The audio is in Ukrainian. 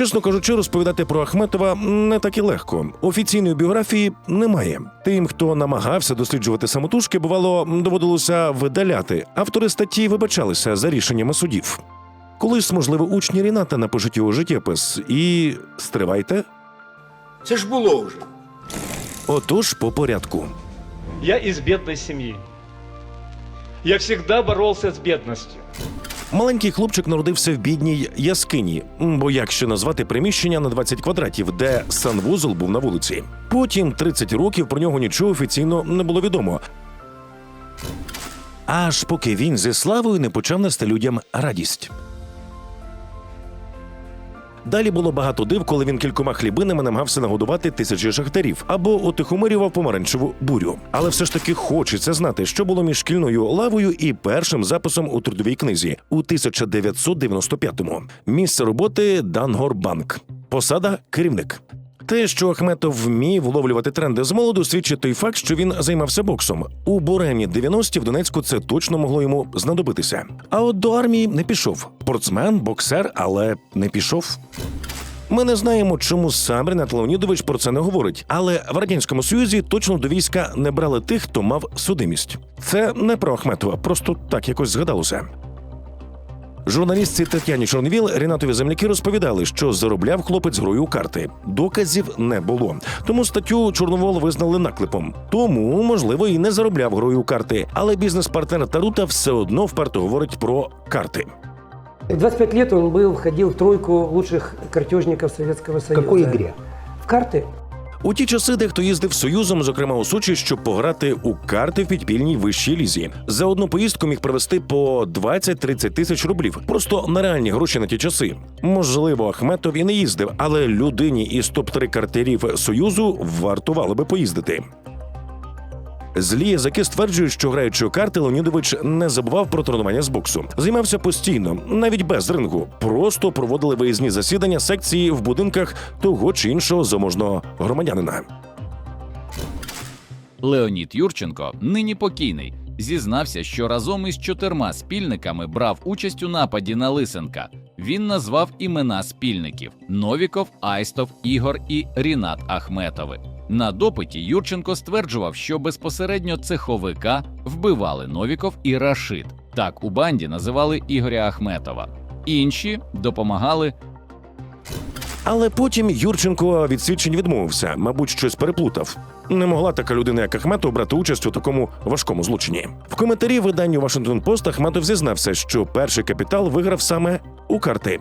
Чесно кажучи, розповідати про Ахметова не так і легко. Офіційної біографії немає. Тим, хто намагався досліджувати самотужки, бувало доводилося видаляти. Автори статті вибачалися за рішеннями судів. Колись, можливо, учні Ріната напишуть його життєпис і стривайте. Це ж було вже. Отож, по порядку. Я из бедной семьи. Я всегда боролся с бедностью. Маленький хлопчик народився в бідній яскині, бо як ще назвати приміщення на 20 квадратів, де санвузол був на вулиці. Потім 30 років про нього нічого офіційно не було відомо. Аж поки він зі славою не почав нести людям радість. Далі було багато див, коли він кількома хлібинами намагався нагодувати тисячі шахтарів або утихомирював помаранчеву бурю. Але все ж таки хочеться знати, що було між шкільною лавою і першим записом у трудовій книзі у 1995-му. Місце роботи Дангорбанк. Посада керівник. Те, що Ахметов вмів вловлювати тренди з молоду, свідчить той факт, що він займався боксом. У буремні 90-ті в Донецьку це точно могло йому знадобитися. А от до армії не пішов. Спортсмен, боксер, але не пішов. Ми не знаємо, чому сам Ренат Леонідович про це не говорить, але в радянському союзі точно до війська не брали тих, хто мав судимість. Це не про Ахметова, просто так якось згадалося. Журналістці Тетяні Чорновіл Рінатові земляки розповідали, що заробляв хлопець грою у карти. Доказів не було. Тому статтю Чорновол визнали наклепом. Тому, можливо, і не заробляв грою у карти. Але бізнес-партнер Тарута все одно вперто говорить про карти. В 25 лет он был, входил в тройку лучших картежников Советского Союза. какой игре? В карты. У ті часи дехто їздив союзом, зокрема у Сочі, щоб пограти у карти в підпільній вищій лізі. За одну поїздку міг привезти по 20-30 тисяч рублів. Просто на реальні гроші на ті часи. Можливо, Ахметов і не їздив, але людині із топ-3 картерів союзу вартувало би поїздити. Злі язики стверджують, що граючи у карти, Леонідович не забував про тренування з боксу. Займався постійно, навіть без рингу. Просто проводили виїзні засідання секції в будинках того чи іншого заможного громадянина. Леонід Юрченко, нині покійний, зізнався, що разом із чотирма спільниками брав участь у нападі на Лисенка. Він назвав імена спільників: Новіков, Айстов, Ігор і Рінат Ахметови. На допиті Юрченко стверджував, що безпосередньо цеховика вбивали Новіков і Рашид. Так у банді називали Ігоря Ахметова. Інші допомагали Але потім Юрченко від свідчень відмовився, мабуть, щось переплутав. Не могла така людина, як Ахметов, брати участь у такому важкому злочині. В коментарі виданню Вашингтон Пост Ахметов зізнався, що перший капітал виграв саме у карти.